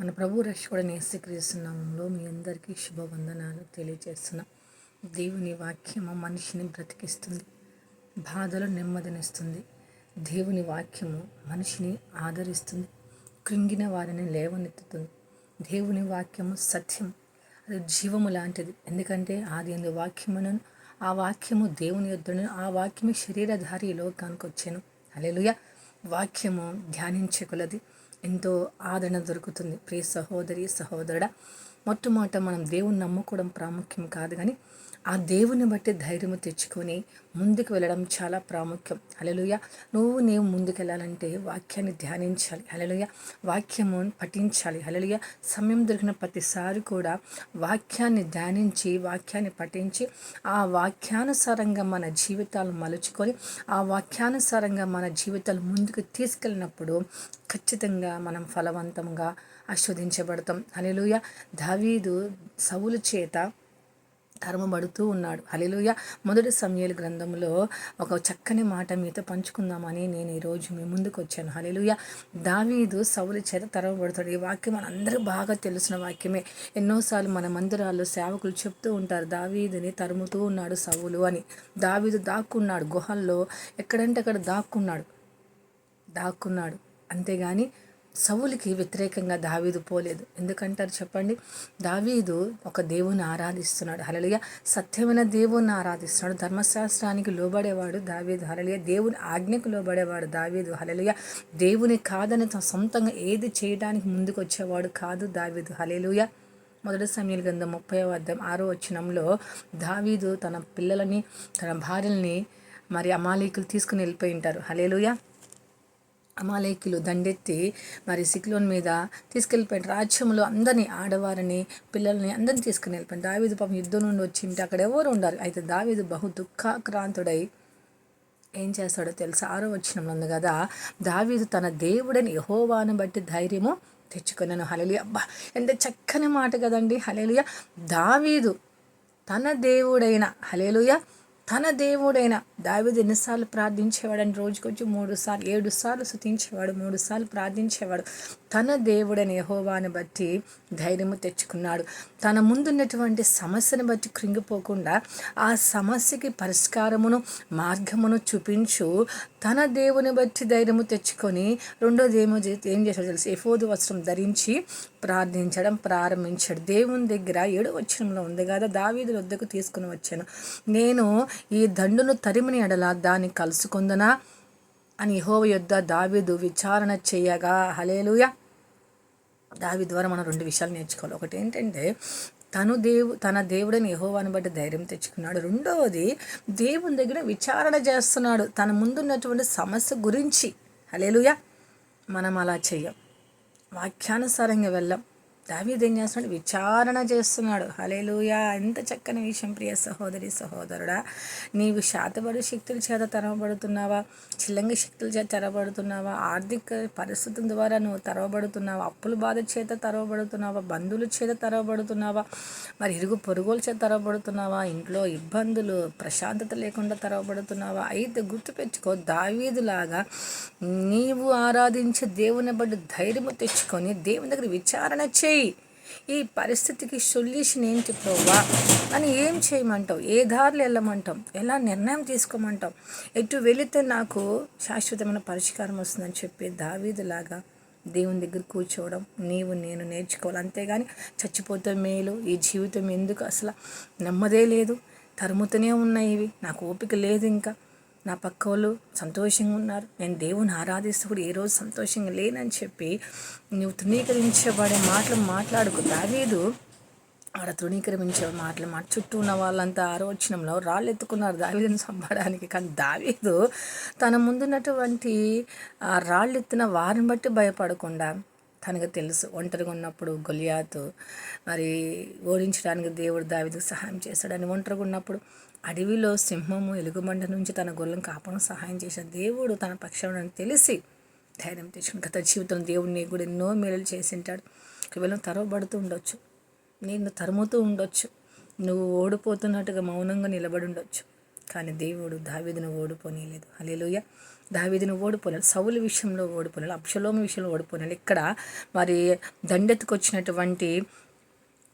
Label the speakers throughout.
Speaker 1: మన ప్రభు రక్షకుడని యేసుక్రీస్తునామంలో మీ అందరికీ శుభవందనాలు తెలియజేస్తున్నాం. దేవుని వాక్యము మనిషిని బ్రతికిస్తుంది బాధలు నెమ్మదినిస్తుంది. దేవుని వాక్యము మనిషిని ఆదరిస్తుంది కృంగిన వారిని లేవనెత్తుతుంది. దేవుని వాక్యము సత్యం అది జీవము లాంటిది. ఎందుకంటే ఆది ఎందు వాక్యమును ఆ వాక్యము దేవుని యొద్దను ఆ వాక్యము శరీరధారి లోకానికి వచ్చాను అలెలుయా వాక్యము ధ్యానించగలది. ఎంతో ఆదరణ దొరుకుతుంది. ప్రియ సహోదరి సహోదరుడ మొట్టమొదట మనం దేవుని నమ్ముకోవడం ప్రాముఖ్యం కాదు కానీ ఆ దేవుని బట్టి ధైర్యము తెచ్చుకొని ముందుకు వెళ్ళడం చాలా ప్రాముఖ్యం. అలలుయ నువ్వు నేను ముందుకు వెళ్ళాలంటే వాక్యాన్ని ధ్యానించాలి. అలలుయ వాక్యము పఠించాలి. అలలుయ సమయం దొరికిన ప్రతిసారి కూడా వాక్యాన్ని ధ్యానించి వాక్యాన్ని పఠించి ఆ వాక్యానుసారంగా మన జీవితాలు మలుచుకొని ఆ వాక్యానుసారంగా మన జీవితాలు ముందుకు తీసుకెళ్ళినప్పుడు ఖచ్చితంగా మనం ఫలవంతంగా ఆస్వాదించబడతాం. హలిలుయ దావీదు సవులు చేత తరమబడుతూ ఉన్నాడు. హలిలుయ మొదటి సమయాల గ్రంథంలో ఒక చక్కని మాట మీతో పంచుకుందామని నేను ఈరోజు మీ ముందుకు వచ్చాను. హలిలుయ దావీదు సౌలు చేత తరమబడుతాడు. ఈ వాక్యం మనందరూ బాగా తెలిసిన వాక్యమే. ఎన్నోసార్లు మన మందిరాల్లో సేవకులు చెప్తూ ఉంటారు దావీదుని తరుముతూ ఉన్నాడు సవులు అని. దావీదు దాక్కున్నాడు గుహల్లో ఎక్కడంటే అక్కడ దాక్కున్నాడు. దాక్కున్నాడు. అంతేగాని సవులకి వ్యతిరేకంగా దావీదు పోలేదు. ఎందుకంటారు చెప్పండి? దావీదు ఒక దేవుని ఆరాధిస్తున్నాడు. హలలియ సత్యమైన దేవుని ఆరాధిస్తున్నాడు. ధర్మశాస్త్రానికి లోబడేవాడు దావీదు. హలలియ దేవుని ఆజ్ఞకు లోబడేవాడు దావీదు. హలలియ దేవుని కాదని సొంతంగా ఏది చేయడానికి ముందుకు వచ్చేవాడు కాదు దావీదు. హలేలుయ మొదటి సమయాల గ్రంథం ముప్పై అర్థం ఆరో వచ్చినంలో దావీదు తన పిల్లలని తన భార్యల్ని మరి అమాలీకులు తీసుకుని వెళ్ళిపోయి ఉంటారు. హలేలుయా అమాలేకులు దండెత్తి మరి సిక్లోన్ మీద తీసుకెళ్ళిపోయిన రాజ్యంలో అందరినీ ఆడవారిని పిల్లల్ని అందరిని తీసుకుని వెళ్ళిపోయారు దావీదు పాపం యుద్ధం నుండి వచ్చింటే అక్కడ ఎవరు ఉండాలి? అయితే దావీదు బహు దుఃఖాక్రాంతుడై ఏం చేస్తాడో తెలుసా? ఆరో వచ్చినంలో ఉంది కదా దావీదు తన దేవుడని యహోవాను బట్టి ధైర్యము తెచ్చుకున్నాను హలలియ అబ్బా ఎంత చక్కని మాట కదండి. హలేలుయ దావీదు తన దేవుడైన హలేలుయ తన దేవుడైన దావిది ఎన్నిసార్లు ప్రార్థించేవాడని రోజుకి వచ్చి మూడు సార్లు ఏడు సార్లు శుతించేవాడు మూడు సార్లు ప్రార్థించేవాడు. తన దేవుడని యహోవాని బట్టి ధైర్యము తెచ్చుకున్నాడు. తన ముందున్నటువంటి సమస్యను బట్టి కృంగిపోకుండా ఆ సమస్యకి పరిష్కారమును మార్గమును చూపించు తన దేవుని బట్టి ధైర్యము తెచ్చుకొని రెండోది ఏమో ఏం చేశాడు తెలుసు? ఎఫోదు వస్త్రం ధరించి ప్రార్థించడం ప్రారంభించాడు. దేవుని దగ్గర ఏడు వచనంలో ఉంది కదా దావీదు వద్దకు తీసుకుని వచ్చాను. నేను ఈ దండును తరిమిని ఎడల దాన్ని కలుసుకుందనా అని హోవ యొద్ద దావీదు విచారణ చేయగా హలేలుయ దావి ద్వారా మనం రెండు విషయాలు నేర్చుకోవాలి. ఒకటి ఏంటంటే తను దేవు తన దేవుడని యహోవాని బట్టి ధైర్యం తెచ్చుకున్నాడు. రెండవది దేవుని దగ్గర విచారణ చేస్తున్నాడు. తన ముందున్నటువంటి సమస్య గురించి. హలేలుయా మనం అలా చెయ్యం. వాక్యానుసారంగా వెళ్ళాం. దావీదు ఏం చేస్తున్నాడు? విచారణ చేస్తున్నాడు. హలేలుయా ఎంత చక్కని విషయం ప్రియ సహోదరి సహోదరుడా! నీవు శాతబడి శక్తుల చేత తరవబడుతున్నావా? చిల్లంగి శక్తుల చేత తెరవబడుతున్నావా? ఆర్థిక పరిస్థితుల ద్వారా నువ్వు తరవబడుతున్నావా? అప్పుల బాధ చేత తరవబడుతున్నావా? బంధువుల చేత తరవబడుతున్నావా? మరి ఇరుగు పొరుగుల చేత తరవబడుతున్నావా? ఇంట్లో ఇబ్బందులు ప్రశాంతత లేకుండా తరవబడుతున్నావా? అయితే గుర్తుపెచ్చుకో దావీదులాగా నీవు ఆరాధించే దేవుని బట్టి ధైర్యము తెచ్చుకొని దేవుని దగ్గర విచారణ చేయి. ఈ పరిస్థితికి సొల్యూషన్ ఏంటి ప్రోవా అని ఏం చేయమంటావు? ఏ దారిలో వెళ్ళమంటాం ఎలా నిర్ణయం తీసుకోమంటాం ఎటు వెళితే నాకు శాశ్వతమైన పరిష్కారం వస్తుందని చెప్పి దావీదులాగా దేవుని దగ్గర కూర్చోవడం నీవు నేను నేర్చుకోవాలి. అంతేగాని చచ్చిపోతే మేలు ఈ జీవితం ఎందుకు? అసలు నెమ్మదే లేదు. తరుముతూనే ఉన్నాయి ఇవి. నాకు ఓపిక లేదు ఇంకా. నా పక్క వాళ్ళు సంతోషంగా ఉన్నారు. నేను దేవుని ఆరాధిస్తూ కూడా ఏ రోజు సంతోషంగా లేనని చెప్పి నువ్వు తృణీకరించబడే మాటలు మాట్లాడుకు. దావీదు ఆడ తృణీకరించే మాటలు మాట చుట్టూ ఉన్న వాళ్ళంతా ఆరోచనంలో రాళ్ళు ఎత్తుకున్నారు దావీదుని చంపడానికి. కానీ దావీదు తన ముందున్నటువంటి రాళ్ళు ఎత్తిన వారిని బట్టి భయపడకుండా తనకు తెలుసు. ఒంటరిగా ఉన్నప్పుడు గొలియాతు మరి ఓడించడానికి దేవుడు దావిదు సహాయం చేశాడని. ఒంటరిగా ఉన్నప్పుడు అడవిలో సింహము ఎలుగుబండ నుంచి తన గొల్లం కాపడం సహాయం చేశాడు దేవుడు తన పక్షం తెలిసి ధైర్యం తెచ్చుకుని గత జీవితం దేవుడిని కూడా ఎన్నో మేలు చేసింటాడు. కేవలం తరవబడుతూ ఉండొచ్చు. నేను తరుముతూ ఉండొచ్చు. నువ్వు ఓడిపోతున్నట్టుగా మౌనంగా నిలబడి ఉండొచ్చు. కానీ దేవుడు దావిదను ఓడిపోనీయలేదు. అలేలుయ దావీదుని ఓడిపోలేడు సౌలు విషయంలో ఓడిపోలేడు అప్షలోమి విషయంలో ఓడిపోలేడు ఇక్కడ మరి దండెత్తుకొచ్చినటువంటి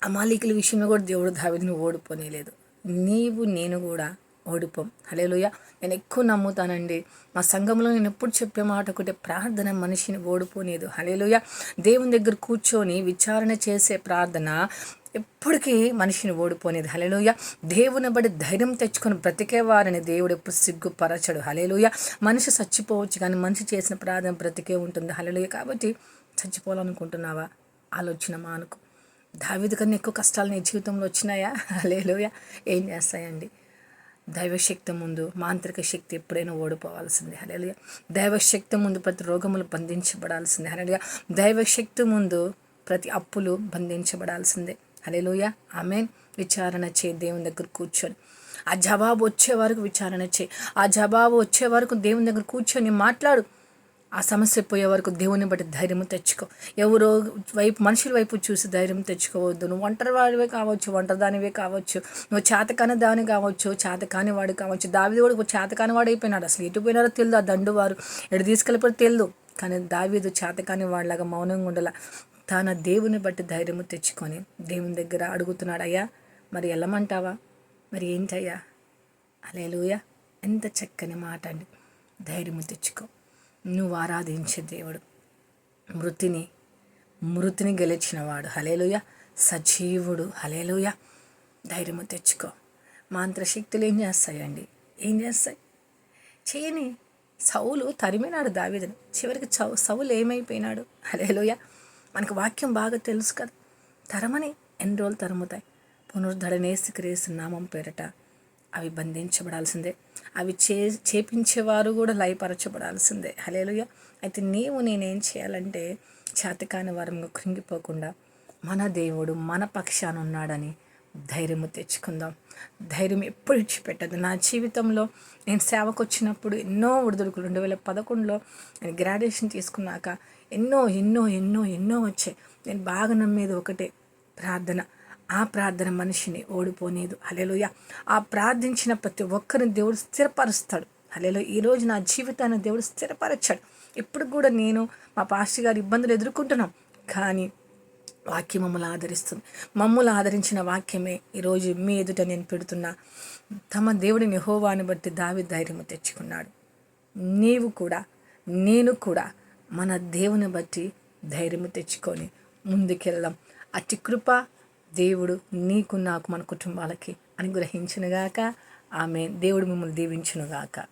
Speaker 1: అమాలికల విషయంలో కూడా దేవుడు దావీదుని ఓడిపోనేలేదు నీవు నేను కూడా ఓడిపోం. హలేలుయ నేను ఎక్కువ నమ్ముతానండి. మా సంఘంలో నేను ఎప్పుడు చెప్పే మాట ఒకటే ప్రార్థన మనిషిని ఓడిపోనేదు హలేలుయ దేవుని దగ్గర కూర్చొని విచారణ చేసే ప్రార్థన ఎప్పటికీ మనిషిని ఓడిపోనేది. హలేలోయ దేవుని బడి ధైర్యం తెచ్చుకొని బ్రతికేవారని దేవుడు ఎప్పుడు సిగ్గుపరచడు. హలేలోయ మనిషి చచ్చిపోవచ్చు కానీ మనిషి చేసిన ప్రార్థన బ్రతికే ఉంటుంది. హలేలోయ కాబట్టి చచ్చిపోవాలనుకుంటున్నావా? ఆలోచన మానుకు. దావిది కన్నా ఎక్కువ కష్టాలు నీ జీవితంలో వచ్చినాయా? హలేలోయ ఏం చేస్తాయండి? దైవశక్తి ముందు మాంత్రిక శక్తి ఎప్పుడైనా ఓడిపోవాల్సిందే. హలేలుగా దైవశక్తి ముందు ప్రతి రోగములు బంధించబడాల్సిందే. హలేలుగా దైవశక్తి ముందు ప్రతి అప్పులు బంధించబడాల్సిందే. హలేలుయ ఆమె విచారణ చే దేవుని దగ్గర కూర్చొని. ఆ జవాబు వచ్చే వరకు విచారణ చే ఆ జవాబు వచ్చే వరకు దేవుని దగ్గర కూర్చొని మాట్లాడు. ఆ సమస్య పోయే వరకు దేవుని బట్టి ధైర్యం తెచ్చుకో. ఎవరో వైపు మనుషుల వైపు చూసి ధైర్యం తెచ్చుకోవద్దు. నువ్వు ఒంటరి వాడివే కావచ్చు ఒంటరి దానివే కావచ్చు. నువ్వు చేతకాని దాని కావచ్చు చేతకాని వాడు కావచ్చు. దావిది కూడా చేతకాని వాడు అయిపోయినాడు. అసలు ఎటు పోయినారో తెలియదు ఆ దండు వారు ఎటు తీసుకెళ్ళిపోతే తెలియదు కానీ దావీదు చేతకాని వాడిలాగా మౌనంగా ఉండాల. తన దేవుని బట్టి ధైర్యము తెచ్చుకొని దేవుని దగ్గర అడుగుతున్నాడు అయ్యా మరి వెళ్ళమంటావా? మరి ఏంటయ్యా? అలేలుయ ఎంత చక్కని మాట అండి. ధైర్యము తెచ్చుకో. నువ్వు ఆరాధించే దేవుడు. మృతిని మృతిని గెలిచినవాడు. హలేలుయ సజీవుడు. హలేలుయ ధైర్యము తెచ్చుకో. మాంత్రశక్తులు ఏం చేస్తాయండి? ఏం చేస్తాయి? చేయని సౌలు తరిమినాడు దావిదను. చివరికి చౌ సౌలు ఏమైపోయినాడు? హలేలుయ మనకు వాక్యం బాగా తెలుసు కదా. తరమని ఎన్ని రోజులు తరుముతాయి? పునరుద్ధరణేసి క్రీస్తు నామం పేరట. అవి బంధించబడాల్సిందే. అవి చే చేపించేవారు కూడా లయపరచబడాల్సిందే. హలేలుయ అయితే నీవు నేనేం చేయాలంటే చేతకాని వారంగా కృంగిపోకుండా మన దేవుడు మన పక్షాన ఉన్నాడని ధైర్యము తెచ్చుకుందాం. ధైర్యం ఎప్పుడు ఇచ్చిపెట్టదు నా జీవితంలో నేను సేవకు వచ్చినప్పుడు ఎన్నో ఒడిదుడుకులు రెండు వేల పదకొండులో నేను గ్రాడ్యుయేషన్ తీసుకున్నాక ఎన్నో ఎన్నో ఎన్నో ఎన్నో వచ్చాయి. నేను బాగా నమ్మేది ఒకటే ప్రార్థన. ఆ ప్రార్థన మనిషిని ఓడిపోనేదు హలేలుయ ఆ ప్రార్థించిన ప్రతి ఒక్కరిని దేవుడు స్థిరపరుస్తాడు. హలేలో ఈరోజు నా జీవితాన్ని దేవుడు స్థిరపరచాడు. ఇప్పుడు కూడా నేను మా పాస్టర్ గారి ఇబ్బందులు ఎదుర్కొంటున్నాం. కానీ వాక్యం మమ్మల్ని ఆదరిస్తుంది. మమ్మల్ని ఆదరించిన వాక్యమే ఈరోజు మీ ఎదుట నేను పెడుతున్నా తమ దేవుడిని హోవాని బట్టి దావి ధైర్యము తెచ్చుకున్నాడు. నీవు కూడా నేను కూడా మన దేవుని బట్టి ధైర్యం తెచ్చుకొని ముందుకెళ్దాం. అతి కృప దేవుడు నీకు నాకు మన కుటుంబాలకి అనుగ్రహించునుగాక. ఆమె దేవుడు మిమ్మల్ని దీవించునుగాక.